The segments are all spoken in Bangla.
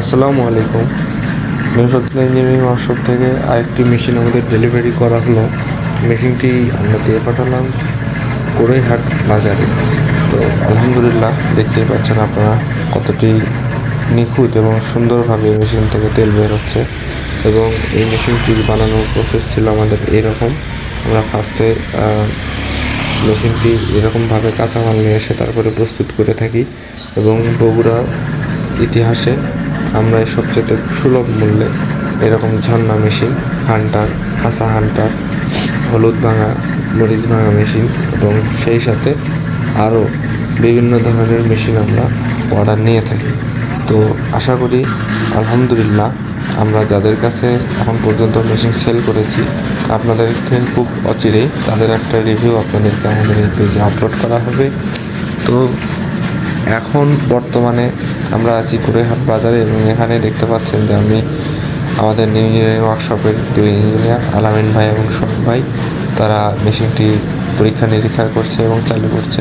আসসালামু আলাইকুম। নিউসত্তা ইঞ্জিনিয়ারিং ওয়ার্কশপ থেকে আরেকটি মেশিন আমাদের ডেলিভারি করা হলো। মেশিনটি আমরা দিয়ে পাঠালাম কোড়ইহাট বাজারে। তো আলহামদুলিল্লাহ দেখতেই পাচ্ছেন আপনারা কতটি নিখুঁত এবং সুন্দরভাবে মেশিন থেকে তেল বের হচ্ছে এবং এই মেশিনটি বানানোর প্রসেস ছিল আমাদের এরকম। আমরা ফার্স্টে মেশিনটি এরকমভাবে কাঁচামাল নিয়ে এসে তারপরে প্রস্তুত করে থাকি এবং বগুড়া ইতিহাসে আমরা সবচেয়ে সুলভ মূল্যে এরকম ঝর্ণা মেশিন, হান্টার, কাঁচা হান্টার, হলুদ ভাঙা, মরিচ ভাঙা মেশিন এবং সেই সাথে আরও বিভিন্ন ধরনের মেশিন আমরা অর্ডার নিয়ে থাকি। তো আশা করি, আলহামদুলিল্লাহ, আমরা যাদের কাছে এখন পর্যন্ত মেশিন সেল করেছি, আপনাদেরকে খুব অচিরেই তাদের একটা রিভিউ আপনাদেরকে আমাদের এই পেজে আপলোড করা হবে। তো এখন বর্তমানে আমরা আছি কুড়েহাট বাজারে এবং এখানে দেখতে পাচ্ছেন যে আমি আমাদের নিউ ইঞ্জিনিয়ারিং ওয়ার্কশপের দুই ইঞ্জিনিয়ার আলামিন ভাই এবং শোক ভাই, তারা মেশিনটি পরীক্ষা নিরীক্ষা করছে এবং চালু করছে।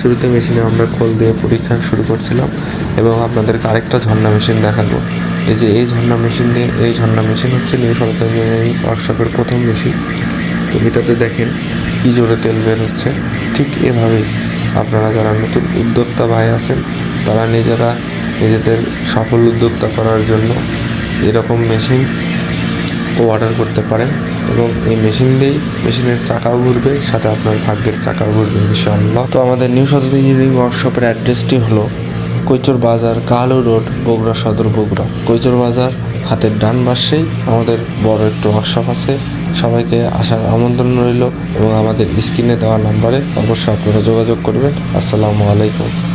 শুরুতে মেশিনে আমরা খোল দিয়ে পরীক্ষা শুরু করছিলাম এবং আপনাদেরকে আরেকটা ঝর্ণা মেশিন দেখাবো। এই যে এই ঝর্ণা মেশিন দিয়ে, এই ঝর্ণা মেশিন হচ্ছে নিউ সরকার ইঞ্জিনিয়ারিং ওয়ার্কশপের প্রথম মেশিন। তো এটাতে দেখেন কী জোরে তেল বের হচ্ছে। ঠিক এভাবেই আপনারা যারা নতুন উদ্যোক্তা ভাই আছেন, তারা নিজেরা নিজেদের সফল উদ্যোক্তা করার জন্য এরকম মেশিন অর্ডার করতে পারেন এবং এই মেশিন দিয়েই মেশিনের চাকাও ঘুরবে, সাথে আপনার ভাগ্যের চাকাও ঘুরবে, ইনশাআল্লাহ। তো আমাদের নিউ সদর ইঞ্জিনিয়ারিং ওয়ার্কশপের অ্যাড্রেসটি হলো কৈচর বাজার, কালো রোড, বগুড়া সদর, বগুড়া। কৈচর বাজার, হাতের ডান পাশেই আমাদের বড় একটু ওয়ার্কশপ আছে। সবাইকে আসার আমন্ত্রণ রইল এবং আমাদের স্ক্রিনে দেওয়া নাম্বারে অবশ্যই আপনারা যোগাযোগ করবেন। আসসালামু আলাইকুম।